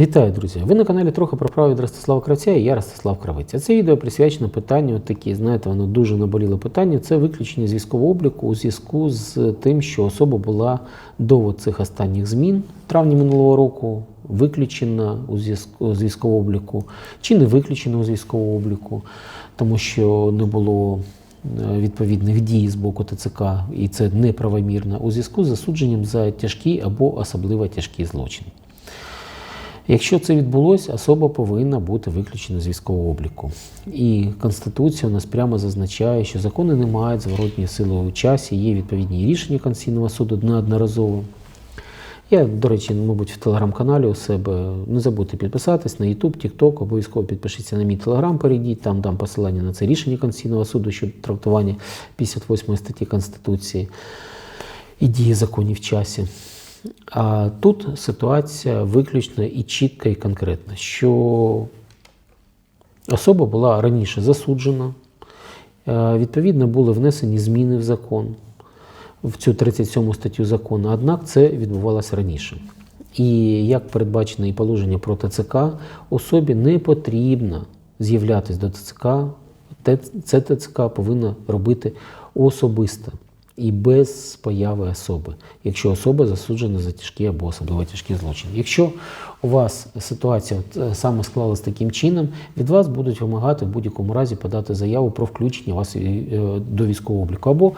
Вітаю, друзі! Ви на каналі трохи про право від Ростислава Кравця і я Ростислав Кравець. Це відео присвячено питанню, такі, знаєте, воно дуже наболіле питання. Це виключення з військового обліку у зв'язку з тим, що особа була до цих останніх змін в травні минулого року виключена у зв'язку з військового обліку, чи не виключена з військового обліку, тому що не було е, відповідних дій з боку ТЦК, і це неправомірно, у зв'язку з засудженням за тяжкий або особливо тяжкий злочин. Якщо це відбулося, особа повинна бути виключена з військового обліку. І Конституція у нас прямо зазначає, що закони не мають зворотньої сили у часі, є відповідні рішення Конституційного суду неодноразово. Я, до речі, мабуть, в телеграм-каналі у себе не забудьте підписатись на YouTube, TikTok, обов'язково підпишіться на мій телеграм, перейдіть, там дам посилання на це рішення Конституційного суду щодо трактування 58 статті Конституції і дії законів в часі. А тут ситуація виключно і чітка, і конкретна, що особа була раніше засуджена, е, відповідно, були внесені зміни в закон, в цю 37 статтю закону, однак це відбувалося раніше. І як передбачено і положення про ТЦК, особі не потрібно з'являтися до ТЦК, це ТЦК повинно робити особисто і без появи особи, якщо особа засуджена за тяжкі або особливо тяжкі злочини. Якщо у вас ситуація от, е, саме склалась таким чином, від вас будуть вимагати в будь-якому разі подати заяву про включення вас е, до військового обліку або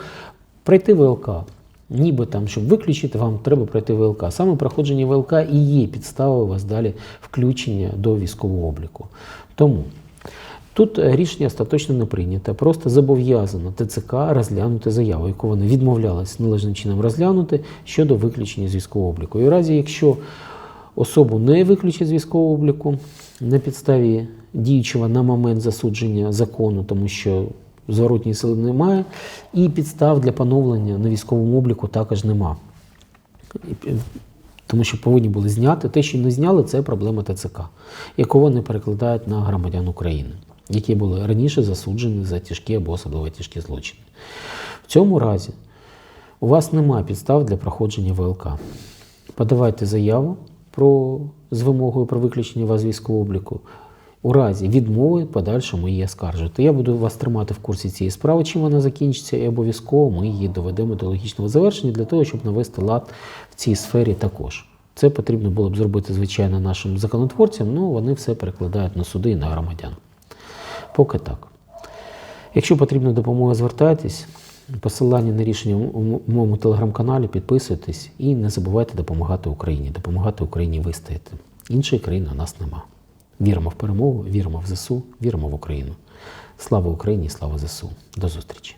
пройти ВЛК. Ніби там, щоб виключити, вам треба пройти ВЛК. Саме проходження ВЛК і є підставою вас далі включення до військового обліку. Тому Тут е, рішення остаточно не прийнято, просто зобов'язано ТЦК розглянути заяву, яку вони відмовлялись належним чином розглянути щодо виключення з військового обліку. І в разі, якщо особу не виключать з військового обліку на підставі діючого на момент засудження закону, тому що зворотньої сили немає, і підстав для поновлення на військовому обліку також нема. Е, Тому що повинні були зняти. Те, що не зняли, це проблема ТЦК, яку вони перекладають на громадян України, які були раніше засуджені за тяжкі або особливо тяжкі злочини. В цьому разі у вас немає підстав для проходження ВЛК. Подавайте заяву про, з вимогою про виключення вас з військового обліку. У разі відмови подальшому її оскаржувати. Я буду вас тримати в курсі цієї справи, чим вона закінчиться, і обов'язково ми її доведемо до логічного завершення для того, щоб навести лад в цій сфері також. Це потрібно було б зробити, звичайно, нашим законотворцям, але вони все перекладають на суди і на громадян. Поки так. Якщо потрібна допомога, звертайтесь. Посилання на рішення у моєму телеграм-каналі, підписуйтесь і не забувайте допомагати Україні, допомагати Україні вистояти. Іншої країни у нас нема. Віримо в перемогу, віримо в ЗСУ, віримо в Україну. Слава Україні, слава ЗСУ. До зустрічі!